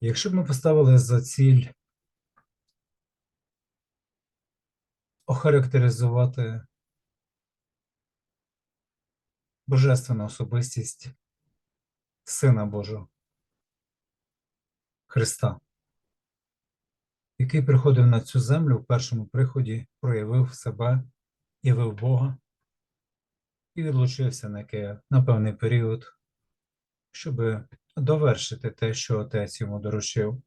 Якщо б ми поставили за ціль охарактеризувати божественну особистість Сина Божого Христа, який приходив на цю землю в першому приході, проявив себе, явив Бога і відлучився на, яке- на певний період, щоб довершити те, що отець йому доручив.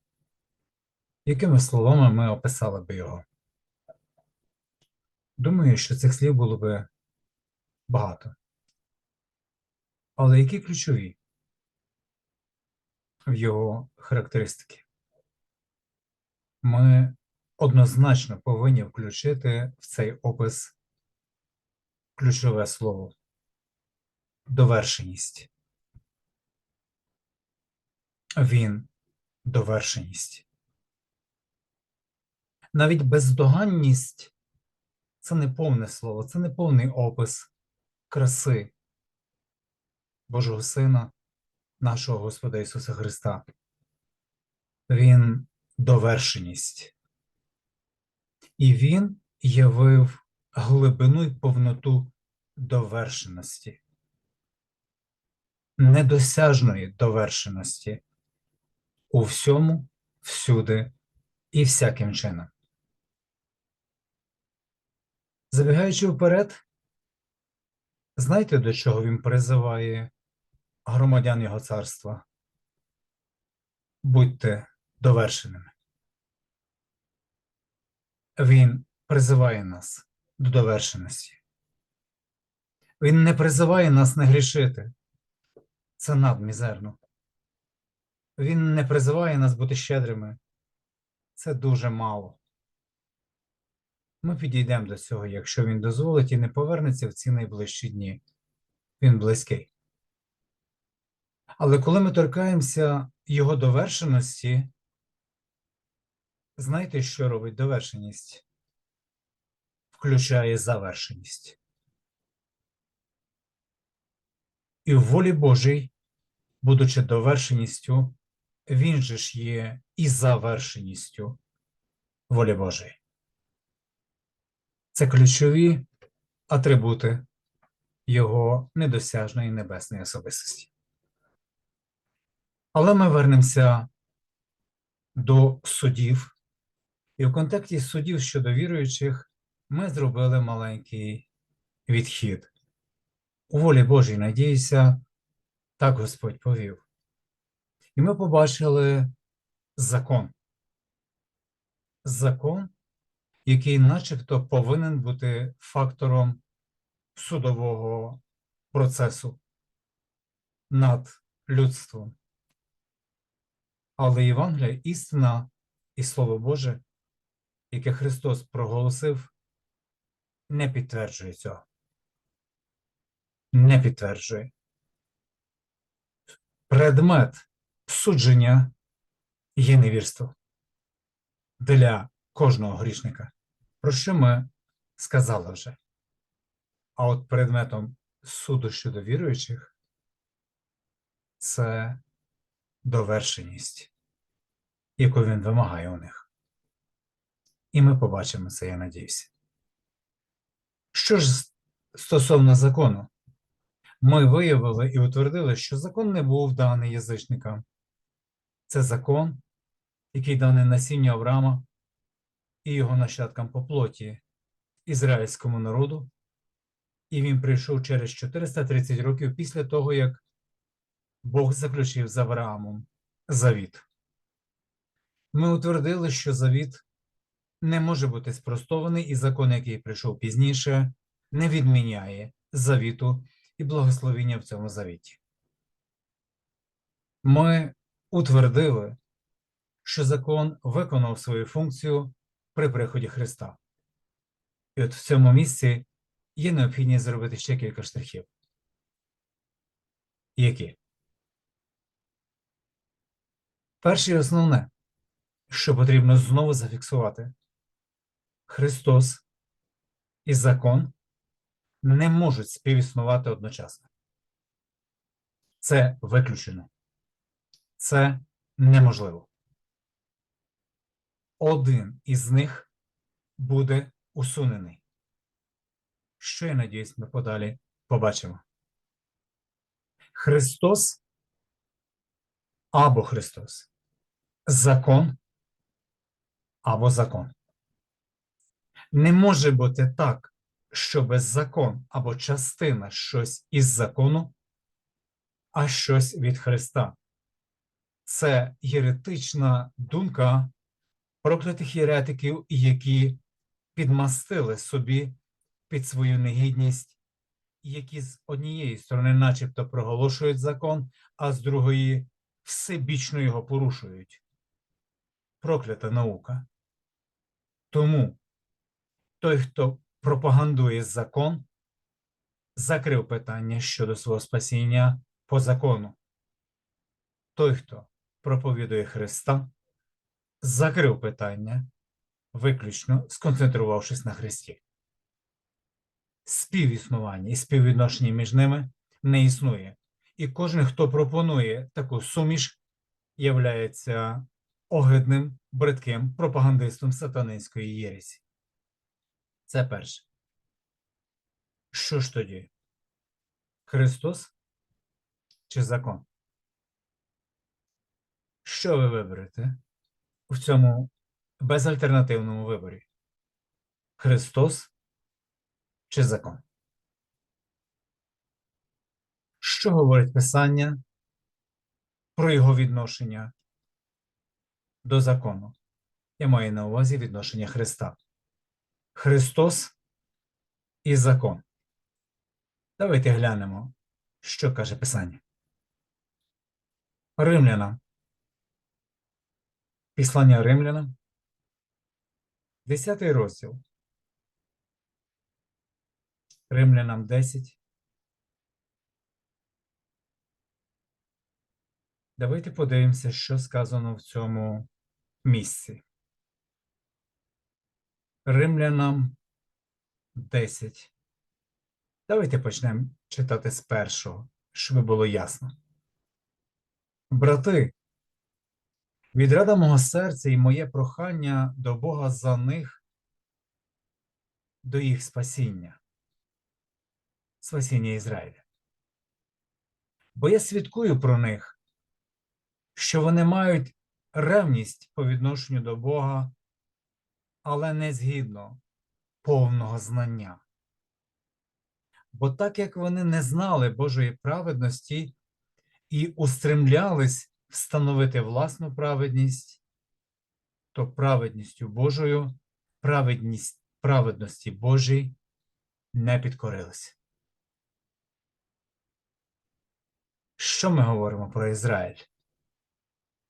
Якими словами ми описали би його? Думаю, що цих слів було би багато. Але які ключові в його характеристики? Ми однозначно повинні включити в цей опис ключове слово довершеність. Він довершеність. Навіть бездоганність це не повне слово, це не повний опис краси Божого Сина, нашого Господа Ісуса Христа. Він довершеність. І Він явив глибину й повноту довершеності, недосяжної довершеності у всьому, всюди і всяким чином. Забігаючи вперед, знаєте, до чого він призиває громадян його царства? Будьте довершеними. Він призиває нас до довершеності. Він не призиває нас не грішити. Це надмізерно. Він не призиває нас бути щедрими. Це дуже мало. Ми підійдемо до цього, якщо він дозволить і не повернеться в ці найближчі дні. Він близький. Але коли ми торкаємося його довершеності, знаєте, що робить довершеність? Включає завершеність. І в волі Божій, будучи довершеністю, він же ж є і завершеністю волі Божої. Це ключові атрибути його недосяжної небесної особистості. Але ми вернемося до судів, і в контексті судів щодо віруючих ми зробили маленький відхід. У волі Божій, надіюся, так Господь повів. І ми побачили закон. Закон, який начебто повинен бути фактором судового процесу над людством. Але Євангелія, істина і Слово Боже, яке Христос проголосив, не підтверджує цього. Не підтверджує. Предмет судження є невірство для кожного грішника, про що ми сказали вже. А от предметом суду щодо віруючих це довершеність, яку він вимагає у них. І ми побачимо це, я надіюся. Що ж стосовно закону, ми виявили і утвердили, що закон не був даний язичникам. Це закон, який даний насінню Авраама і його нащадкам по плоті, ізраїльському народу, і він прийшов через 430 років після того, як Бог заключив з Авраамом завіт. Ми утвердили, що завіт не може бути спростований, і закон, який прийшов пізніше, не відміняє завіту і благословіння в цьому завіті. Ми утвердили, що закон виконав свою функцію при приході Христа. І от в цьому місці є необхідність зробити ще кілька штрихів. Які? Перше і основне, що потрібно знову зафіксувати: Христос і закон не можуть співіснувати одночасно. Це виключено. Це неможливо. один із них буде усунений. Що я надіюсь, ми подалі побачимо. Христос або Христос. Закон або закон. Не може бути так, що без закон або частина щось із закону, а щось від Христа. Це єретична думка проклятих єретиків, які підмастили собі під свою негідність, які з однієї сторони, начебто, проголошують закон, а з другої всебічно його порушують. Проклята наука. Тому той, хто пропагандує закон, закрив питання щодо свого спасіння по закону. Той, хто проповідує Христа, закрив питання, виключно сконцентрувавшись на Христі. Співіснування і співвідношення між ними не існує. І кожен, хто пропонує таку суміш, являється огидним, бридким пропагандистом сатанинської єресі. Це перше. Що ж тоді? Христос чи закон? Що ви виберете в цьому безальтернативному виборі? Христос чи закон? Що говорить Писання про його відношення до закону? Я маю на увазі відношення Христа. Христос і закон. Давайте глянемо, що каже Писання. Римлянам. Післання римлянам. 10 розділ. Римлянам 10. Давайте подивимося, що сказано в цьому місці. Римлянам 10. Давайте почнемо читати з першого, щоб було ясно. Брати, відрада мого серця і моє прохання до Бога за них, до їх спасіння, спасіння Ізраїля. Бо я свідкую про них, що вони мають ревність по відношенню до Бога, але не згідно повного знання. Бо так як вони не знали Божої праведності і устремлялись встановити власну праведність, то праведністю Божою, праведність праведності Божій не підкорилися. Що ми говоримо про Ізраїль?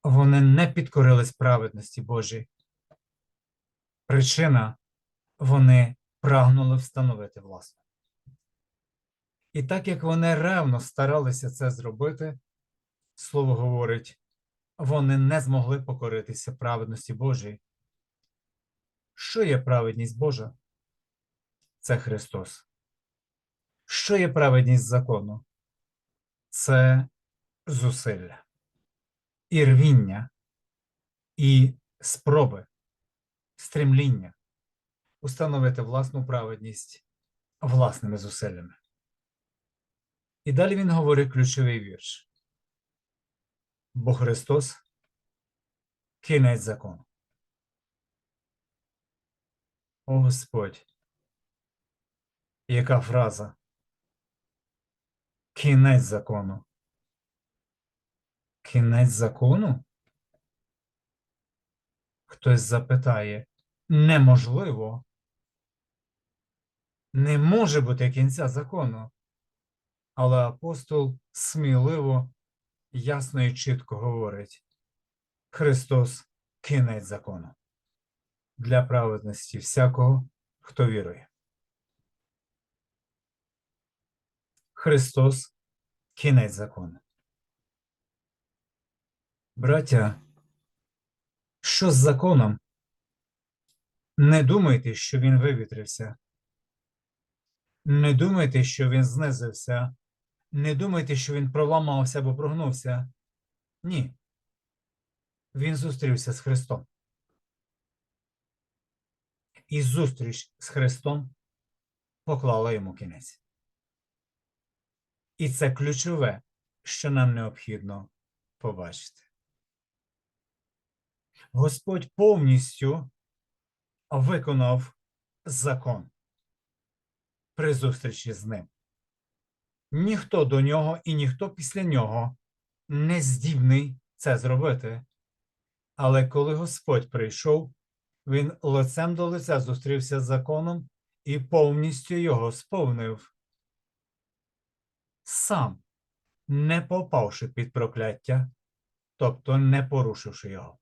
Вони не підкорились праведності Божій. Причина вони прагнули встановити власну. І так як вони ревно старалися це зробити, слово говорить, вони не змогли покоритися праведності Божій. Що є праведність Божа? Це Христос. Що є праведність закону? Це зусилля, і рвіння, і спроби, стремління установити власну праведність власними зусиллями. І далі він говорить ключовий вірш. Бо Христос кінець закону. О Господь. Яка фраза? Кінець закону. Кінець закону? Хтось запитає, неможливо. Не може бути кінця закону. Але апостол сміливо, ясно і чітко говорить: Христос кінець закону для праведності всякого, хто вірує. Христос кінець закону. Браття, що з законом? Не думайте, що він вивітрився. Не думайте, що він знизився. Не думайте, що він проламався або прогнувся. Ні. Він зустрівся з Христом. і зустріч з Христом поклала йому кінець. І це ключове, що нам необхідно побачити. Господь повністю виконав закон при зустрічі з ним. Ніхто до нього і ніхто після нього не здібний це зробити. Але коли Господь прийшов, він лицем до лиця зустрівся з законом і повністю його сповнив. Сам, не попавши під прокляття, тобто не порушивши його.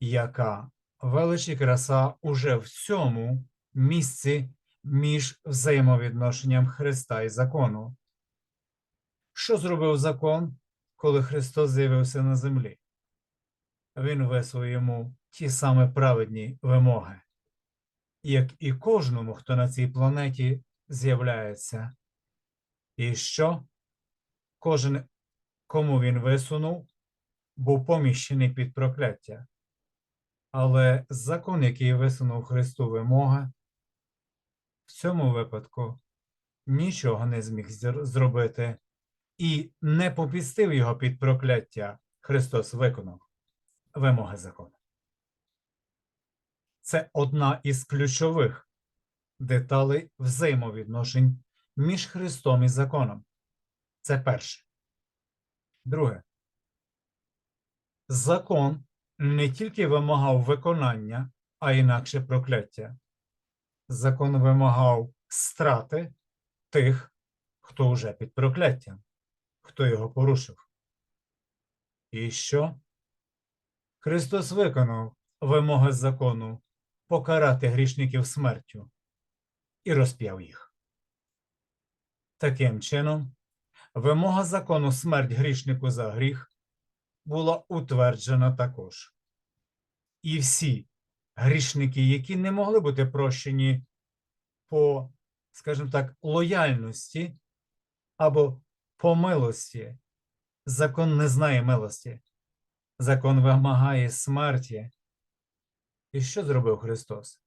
Яка велич і краса уже в цьому місці між взаємовідношенням Христа і закону. Що зробив закон, коли Христос з'явився на землі? Він висував йому ті самі праведні вимоги, як і кожному, хто на цій планеті з'являється. І що? Кожен, кому він висунув, був поміщений під прокляття. Але закон, який висунув Христу вимоги, в цьому випадку нічого не зміг зробити і не попістив його під прокляття. Христос виконав вимоги закону. Це одна із ключових деталей взаємовідношень між Христом і законом. Це перше. Друге. Закон не тільки вимагав виконання, а інакше прокляття. Закон вимагав страти тих, хто вже під прокляттям, хто його порушив. І що? Христос виконав вимоги закону покарати грішників смертю і розп'яв їх. Таким чином, вимога закону смерть грішнику за гріх була утверджена також. І всі грішники, які не могли бути прощені по, скажімо так, лояльності або по милості, закон не знає милості. Закон вимагає смерті. І що зробив Христос?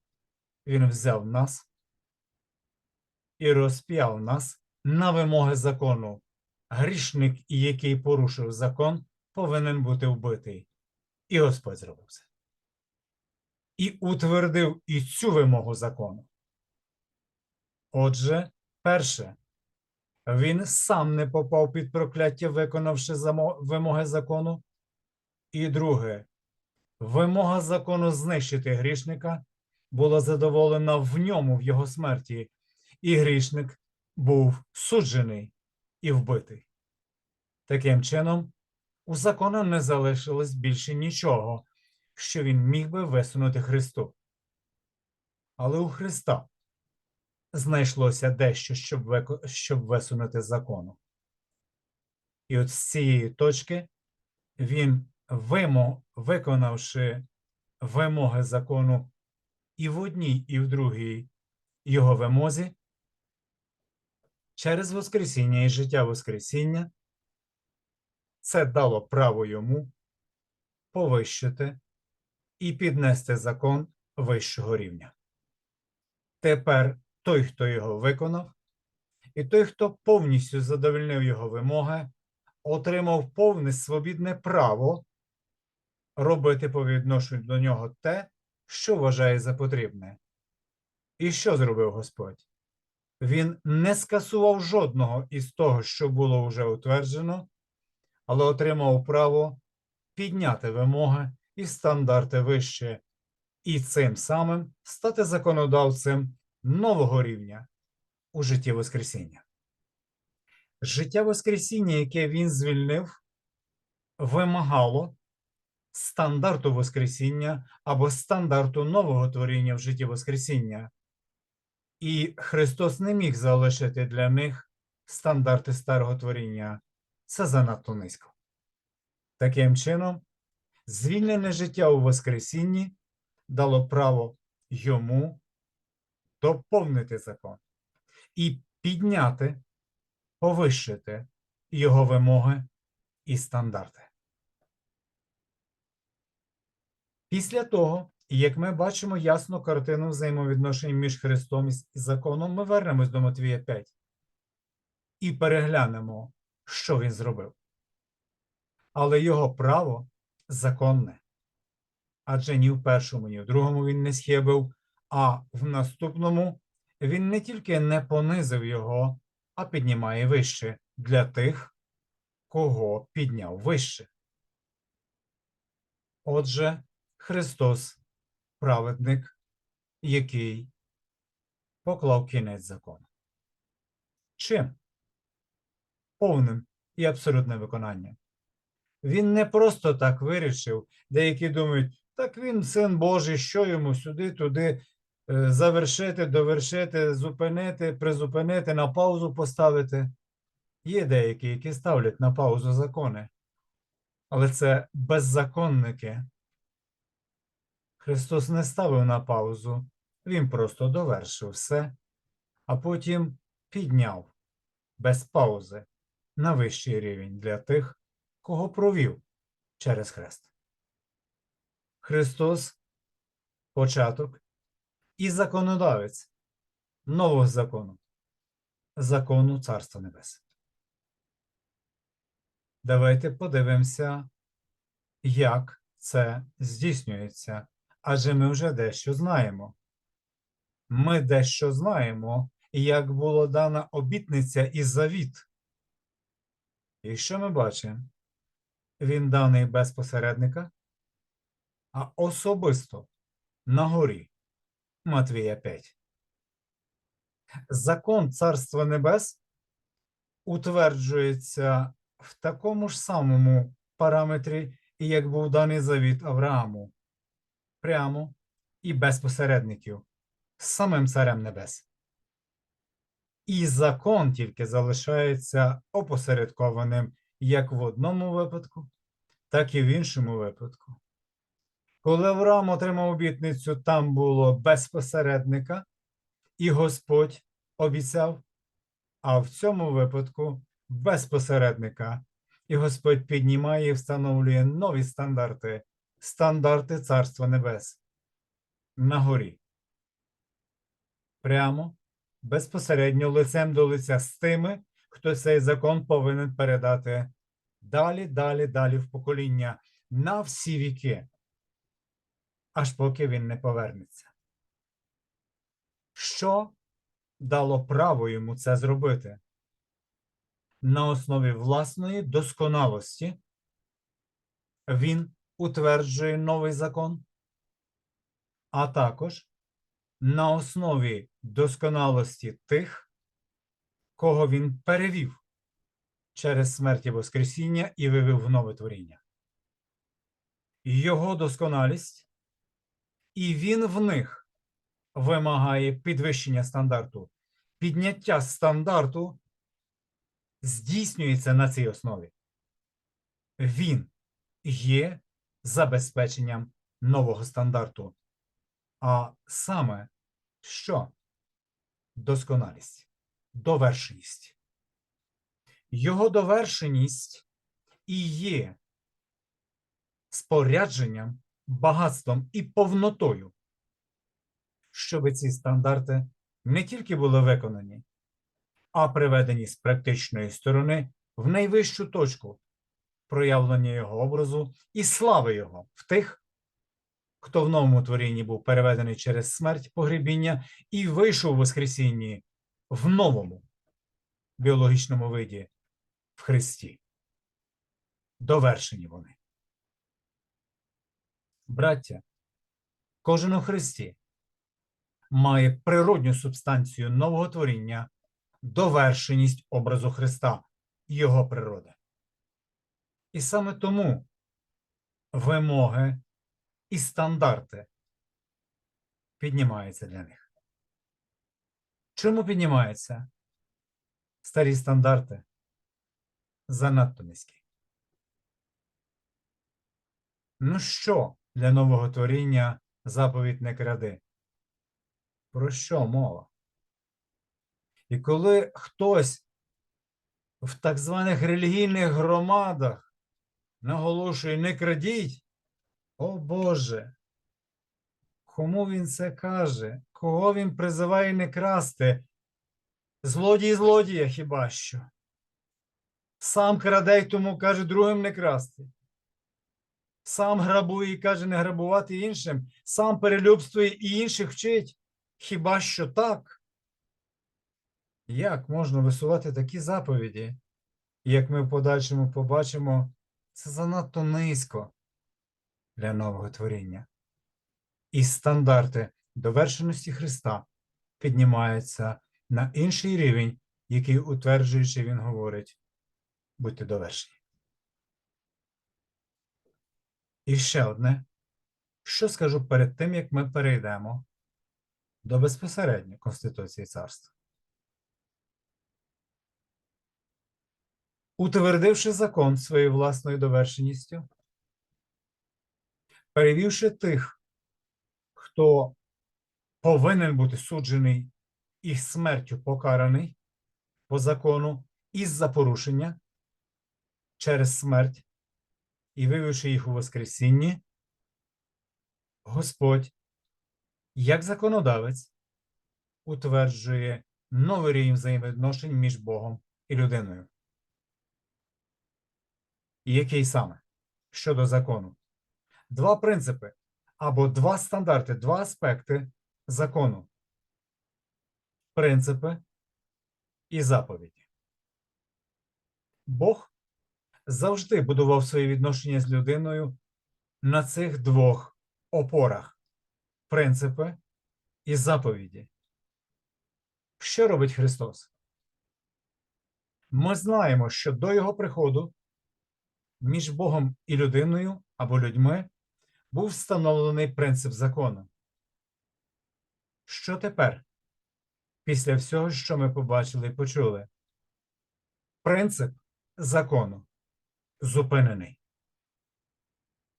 Він взяв нас і розп'яв нас на вимоги закону. Грішник, який порушив закон, повинен бути вбитий. І Господь зробив це. І утвердив і цю вимогу закону. Отже, перше, він сам не попав під прокляття, виконавши вимоги закону. І друге, вимога закону знищити грішника була задоволена в ньому, в його смерті, і грішник був суджений і вбитий. Таким чином, у закону не залишилось більше нічого, що він міг би висунути Христу. Але у Христа знайшлося дещо, щоб, висунути закону. І от з цієї точки він, виконавши вимоги закону і в одній, і в другій його вимозі, через Воскресіння і життя Воскресіння, це дало право йому повищити і піднести закон вищого рівня. Тепер той, хто його виконав, і той, хто повністю задовольнив його вимоги, отримав повне свобідне право робити по відношенню до нього те, що вважає за потрібне. І що зробив Господь? Він не скасував жодного із того, що було вже утверджено, але отримав право підняти вимоги і стандарти вище, і цим самим стати законодавцем нового рівня у житті Воскресіння. Життя Воскресіння, яке він звільнив, вимагало стандарту Воскресіння або стандарту нового творіння в житті Воскресіння. І Христос не міг залишити для них стандарти старого творіння. Це занадто низько. Таким чином, звільнене життя у Воскресінні дало право йому доповнити закон і підняти, повищити його вимоги і стандарти. Після того, як ми бачимо ясну картину взаємовідношень між Христом і законом, ми вернемось до Матвія 5 і переглянемо, що він зробив. Але його право законне. Адже ні в першому, ні в другому він не схибив, а в наступному він не тільки не понизив його, а піднімає вище для тих, кого підняв вище. Отже, Христос праведник, який поклав кінець закону. Чим? Повним і абсолютне виконання. Він не просто так вирішив. Деякі думають, так він син Божий, що йому сюди, туди е, завершити, довершити, зупинити, призупинити, на паузу поставити. Є деякі, які ставлять на паузу закони, але це беззаконники. Христос не ставив на паузу, Він просто довершив все, а потім підняв без паузи на вищий рівень для тих, кого провів через хрест. Христос початок і законодавець нового закону, закону Царства Небес. Давайте подивимося, як це здійснюється, адже ми вже дещо знаємо. Ми дещо знаємо, як була дана обітниця і завіт. І що ми бачимо? Він даний без посередника, а особисто на горі Матвія 5. Закон Царства Небес утверджується в такому ж самому параметрі, як був даний завіт Аврааму, прямо і без посередників, з самим Царем Небес. І закон тільки залишається опосередкованим як в одному випадку, так і в іншому випадку. Коли Авраам отримав обітницю, там було без посередника, і Господь обіцяв, а в цьому випадку без посередника. І Господь піднімає і встановлює нові стандарти, стандарти Царства Небес на горі. Прямо, безпосередньо лицем до лиця з тими, хто цей закон повинен передати далі, далі, далі в покоління на всі віки, аж поки він не повернеться. Що дало право йому це зробити? На основі власної досконалості він утверджує новий закон, а також на основі досконалості тих, кого він перевів через смерть і Воскресіння і вивів в нове творіння. Його досконалість, і він в них вимагає підвищення стандарту. Підняття стандарту здійснюється на цій основі. Він є забезпеченням нового стандарту. А саме що? Досконалість, довершеність. Його довершеність і є спорядженням, багатством і повнотою, щоб ці стандарти не тільки були виконані, а приведені з практичної сторони в найвищу точку проявлення його образу і слави його в тих, хто в новому творінні був переведений через смерть погребіння і вийшов у Воскресінні в новому біологічному виді в Христі. Довершені вони. Браття, кожен у Христі має природню субстанцію нового творіння, довершеність образу Христа, Його природи. І саме тому вимоги і стандарти піднімаються для них. Чому піднімаються? Старі стандарти занадто низькі. Ну що для нового творіння заповідь не кради? Про що мова? І коли хтось в так званих релігійних громадах наголошує не крадіть, о Боже, Кому він це каже? Кого він призиває не красти? Злодій злодія хіба що? Сам краде тому каже другим не красти. Сам грабує і каже не грабувати іншим, сам перелюбствує і інших вчить. Хіба що так? Як можна висувати такі заповіді? Як ми в подальшому побачимо, це занадто низько для нового творіння. І стандарти довершеності Христа піднімаються на інший рівень, який утверджуючи він говорить, будьте довершені. І ще одне, що скажу перед тим, як ми перейдемо до безпосередньо Конституції царства. Утвердивши закон своєю власною довершеністю, перевівши тих, хто повинен бути суджений і смертю покараний по закону із-за порушення через смерть і вивівши їх у Воскресінні, Господь, як законодавець, утверджує новий рівень взаємовідношень між Богом і людиною. І який саме щодо закону? Два принципи або два стандарти, два аспекти закону. Принципи і заповіді. Бог завжди будував свої відношення з людиною на цих двох опорах принципи і заповіді. Що робить Христос? Ми знаємо, що до Його приходу між Богом і людиною або людьми був встановлений принцип закону. Що тепер? Після всього, що ми побачили і почули, принцип закону зупинений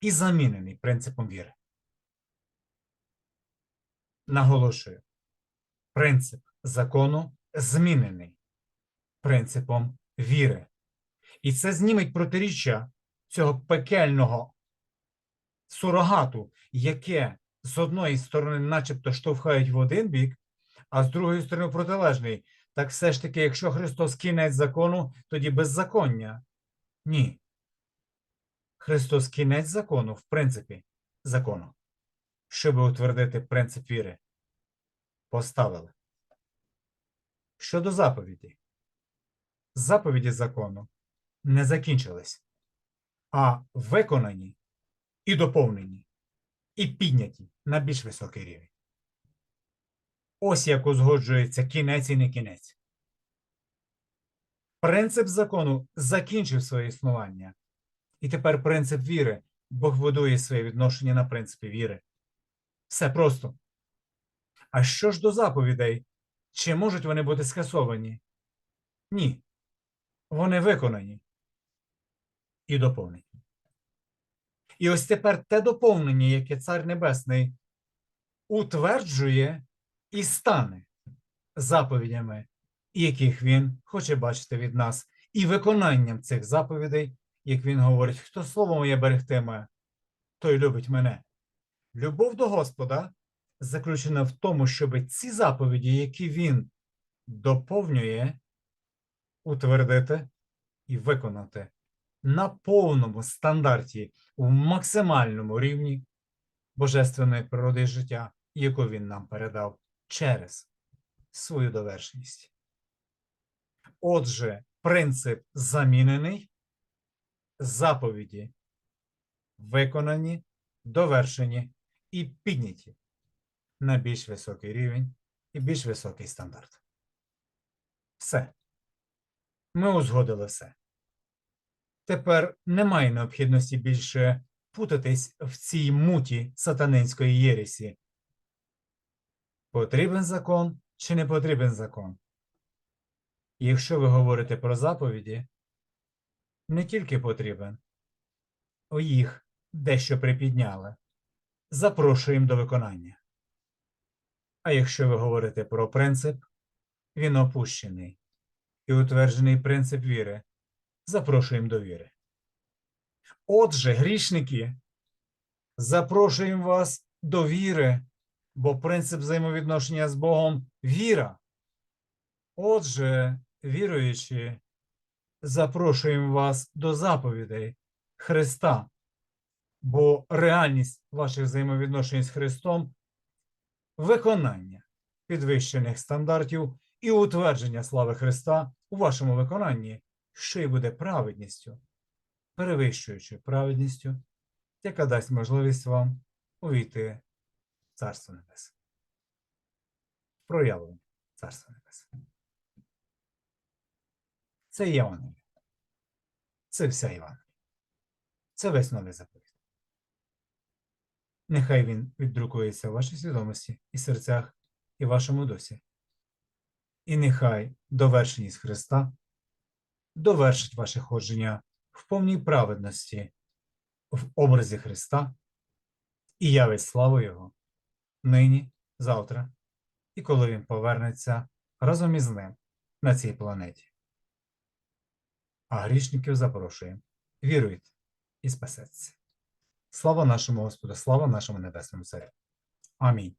і замінений принципом віри. Наголошую, принцип закону змінений принципом віри. І це зніметь протиріччя цього пекельного сурогату, яке з одної сторони, начебто, штовхають в один бік, а з другої сторони протилежний. Так все ж таки, якщо Христос кінець закону, тоді беззаконня. Ні. Христос кінець закону, в принципі, закону, щоб утвердити принцип віри. Поставили. Щодо заповіді. Заповіді закону не закінчились, а виконані і доповнені, і підняті на більш високий рівень. Ось як узгоджується кінець і не кінець. Принцип закону закінчив своє існування. І тепер принцип віри. Бог будує своє відношення на принципі віри. Все просто. А що ж до заповідей? Чи можуть вони бути скасовані? Ні. Вони виконані і доповнені. І ось тепер те доповнення, яке Цар Небесний утверджує і стане заповідями, яких він хоче бачити від нас, і виконанням цих заповідей, як він говорить, хто слово моє берегтиме, той любить мене. Любов до Господа заключена в тому, щоб ці заповіді, які він доповнює, утвердити і виконати на повному стандарті, в максимальному рівні божественної природи життя, яку він нам передав через свою довершеність. Отже, принцип замінений, заповіді виконані, довершені і підняті на більш високий рівень і більш високий стандарт. Все. Ми узгодили все. Тепер немає необхідності більше путатись в цій муті сатанинської єресі. Потрібен закон чи не потрібен закон? Якщо ви говорите про заповіді, не тільки потрібен, о їх дещо припідняли, запрошуємо до виконання. А якщо ви говорите про принцип, він опущений і утверджений принцип віри, запрошуємо до віри. Отже, грішники, запрошуємо вас до віри бо принцип взаємовідношення з Богом віра. Отже, віруючи, запрошуємо вас до заповідей Христа, бо реальність ваших взаємовідношень з Христом виконання підвищених стандартів і утвердження слави Христа у вашому виконанні, що й буде праведністю, перевищуючи праведністю, яка дасть можливість вам увійти в Царство Небесне. Проявлення Царства Небесне. Це Євангеліє. Це вся Євангелія. Це весь новий заповіт. Нехай він віддрукується в вашій свідомості і серцях, і вашому досі. І нехай довершеність Христа довершить ваше ходження в повній праведності в образі Христа і явить славу Його нині, завтра, і коли Він повернеться разом із ним на цій планеті. А грішників запрошуємо. Віруйте і спасеться. Слава нашому Господу, слава нашому Небесному Царю. Амінь.